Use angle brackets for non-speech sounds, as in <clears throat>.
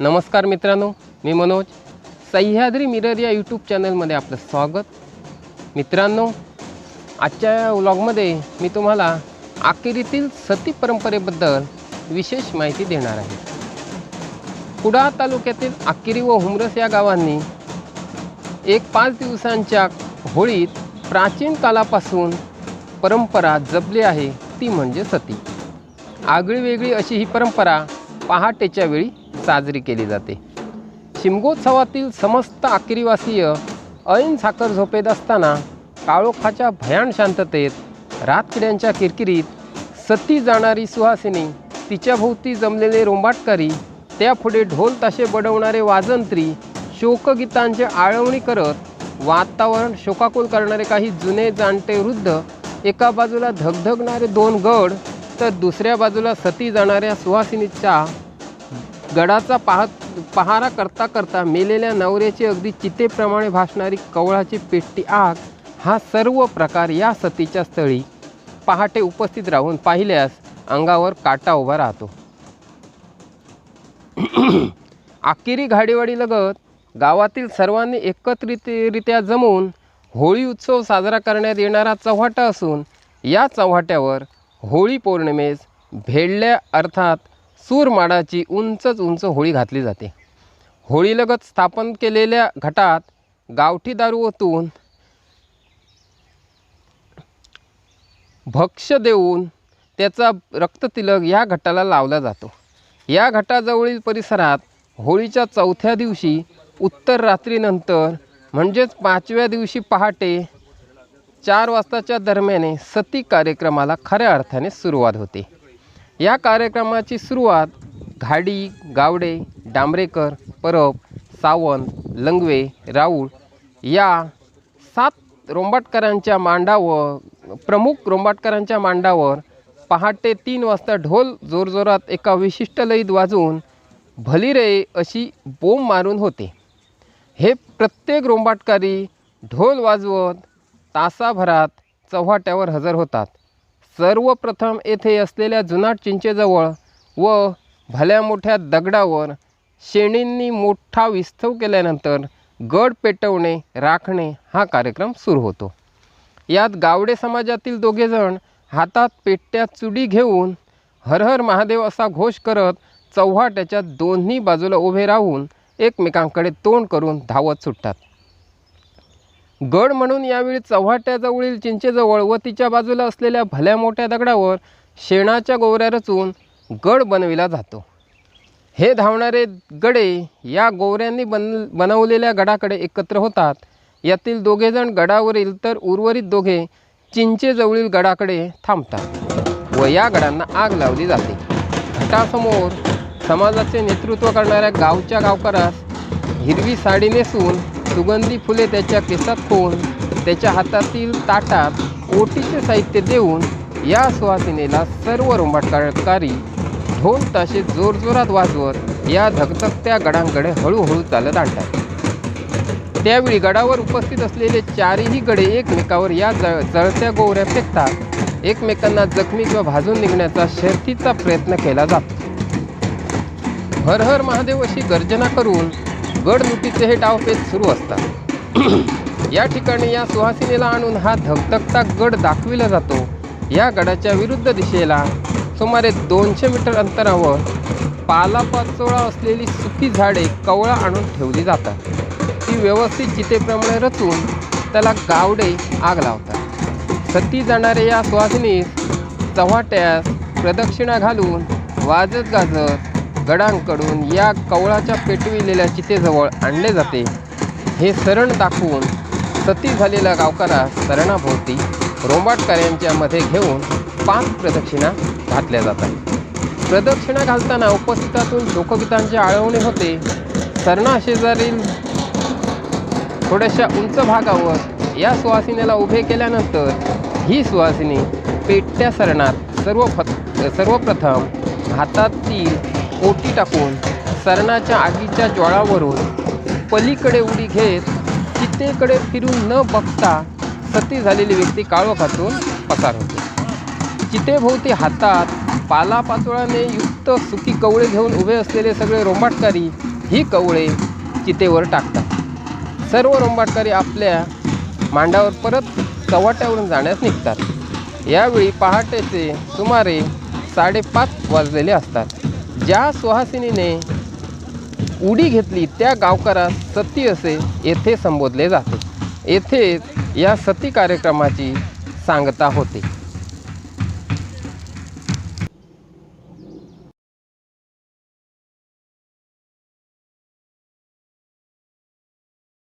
नमस्कार मित्रांनो मी मनोज. सह्याद्री मिरर या यूट्यूब चॅनलमध्ये आपलं स्वागत. मित्रांनो आजच्या व्लॉगमध्ये मी तुम्हाला आखेरीतील सती परंपरेबद्दल विशेष माहिती देणार आहे. कुडाळ तालुक्यातील आकेरी व हुमरस या गावांनी एक पाच दिवसांच्या होळीत प्राचीन कालापासून परंपरा जपली आहे ती म्हणजे सती. आगळी वेगळी अशी ही परंपरा पहाटेच्या वेळी साजरी केली जाते. शिमगोत्सवातील समस्त आकिरीवासीय ऐन साखर झोपेत असताना काळोखाच्या भयान शांततेत रातकिड्यांच्या किरकिरीत सती जाणारी सुहासिनी तिच्याभोवती जमलेले रोंबाटकारी त्यापुढे ढोल ताशे बडवणारे वाजंत्री शोकगीतांची आळवणी करत वातावरण शोकाकुल करणारे काही जुने जाणते वृद्ध एका बाजूला धगधगणारे दोन गड तर दुसऱ्या बाजूला सती जाणाऱ्या सुहासिनीच्या गडाचा पाहत पहारा करता करता मेलेल्या नवऱ्याची अगदी चितेप्रमाणे भासणारी कवळाची पेटती आग हा सर्व प्रकार या सतीच्या स्थळी पहाटे उपस्थित राहून पाहिल्यास अंगावर काटा उभा राहतो. <clears throat> आकिरी घाडीवाडीलगत गावातील सर्वांनी एकत्रितरित्या जमून होळी उत्सव साजरा करण्यात येणारा चव्हाटा असून या चव्हाट्यावर होळी पौर्णिमेस भेडल्या अर्थात सूरमाडाची उंचच उंच होळी घातली जाते. होळीलगत स्थापन केलेल्या घटात गावठी दारू ओतून भक्ष्य देऊन त्याचा रक्ततिलक या घटाला लावला जातो. या घटाजवळील परिसरात होळीच्या चौथ्या दिवशी उत्तर रात्रीनंतर म्हणजेच पाचव्या दिवशी पहाटे चार वाजताच्या दरम्याने सती कार्यक्रमाला खऱ्या अर्थाने सुरुवात होते. या कार्यक्रमाची सुरुवात घाडी गावडे डांबरेकर परब सावंत लंगवे राऊळ या सात रोंबाटकरांच्या मांडावर प्रमुख रोंबाटकरांच्या मांडावर पहाटे तीन वाजता ढोल जोरजोरात एका विशिष्ट लईत वाजवून भली रे अशी बोंब मारून होते. हे प्रत्येक रोंबाटकारी ढोल वाजवत तासाभरात चव्हाट्यावर हजर होतात. सर्वप्रथम येथे असलेल्या जुनाट चिंचेजवळ व भल्या मोठ्या दगडावर शेणींनी मोठा विस्तव केल्यानंतर गड पेटवणे राखणे हा कार्यक्रम सुरू होतो. यात गावडे समाजातील दोघेजण हातात पेट्या चुडी घेऊन हर हर महादेव असा घोष करत चव्हाट्याच्या दोन्ही बाजूला उभे राहून एकमेकांकडे तोंड करून धावत सुटतात. गड म्हणून यावेळी चव्हाट्याजवळील चिंचेजवळ व तिच्या बाजूला असलेल्या भल्या मोठ्या दगडावर शेणाच्या गोवऱ्या रचून गड बनविला जातो. हे धावणारे गडे या गोवऱ्यांनी बन बनवलेल्या गडाकडे एकत्र होतात. यातील दोघेजण गडावरील तर उर्वरित दोघे चिंचेजवळील गडाकडे थांबतात व या गडांना आग लावली जाते. घटासमोर समाजाचे नेतृत्व करणाऱ्या गावच्या गावकरास हिरवी साडी नेसून सुगंधी फुले त्याच्या केसात ठेवून त्याच्या हातातील ताटात ओटीचे साहित्य देऊन या सुहासिनेला सर्व रोंबाटकारी ढोल ताशे जोरजोरात वाजवत या धगधगत्या गडांकडे हळूहळू चालत आणतात. त्यावेळी गडावर उपस्थित असलेले चारही गडे एकमेकावर या जळ जळत्या गोवऱ्या फेकतात. एकमेकांना जखमी किंवा भाजून निघण्याचा शर्थीचा प्रयत्न केला जातो. हर हर महादेव अशी गर्जना करून गडलुटीचे हे डावपेच सुरू असतात. या ठिकाणी या सुहासिनीला आणून हा धगधगता गड दाखविला जातो. या गडाच्या विरुद्ध दिशेला सुमारे दोनशे मीटर अंतरावर पालापाचोळा असलेली सुकी झाडे कवळा आणून ठेवली जातात. ती व्यवस्थित चितेप्रमाणे रचून त्याला गावडे आग लावतात. सती जाणाऱ्या या सुहासिनीस चव्हाट्यास प्रदक्षिणा घालून वाजत गाजत गडांकडून या कवळाच्या पेटविलेल्या चितेजवळ आणले जाते. हे सरण दाखवून सती झालेल्या गावकरास सरणाभोवती रोंबाटकऱ्यांच्या मध्ये घेऊन पाच प्रदक्षिणा घातल्या जातात. प्रदक्षिणा घालताना उपस्थितातून लोकगीतांचे आळवणे होते. सरणाशेजारील थोड्याशा उंच भागावर या सुवासिनीला उभे केल्यानंतर ही सुवासिनी पेटत्या सरणात सर्व सर्वप्रथम हातातील ओटी टाकून सरणाच्या आगीच्या ज्वाळावरून पलीकडे उडी घेत चितेकडे फिरून न बघता सती झालेली व्यक्ती काळोखातून पसार होते. चितेभोवती हातात पालापाचोळाने युक्त सुकी कवळे घेऊन उभे असलेले सगळे रोंबाटकारी ही कवळे चितेवर टाकतात. सर्व रोंबाटकारी आपल्या मांडावर परत चव्हाट्यावरून जाण्यास निघतात. यावेळी पहाटेचे सुमारे साडेपाच वाजलेले असतात. ज्या सुहासिनीने उडी घेतली त्या गावकरास सती असे येथे संबोधले जाते. येथेच या सती कार्यक्रमाची सांगता होते.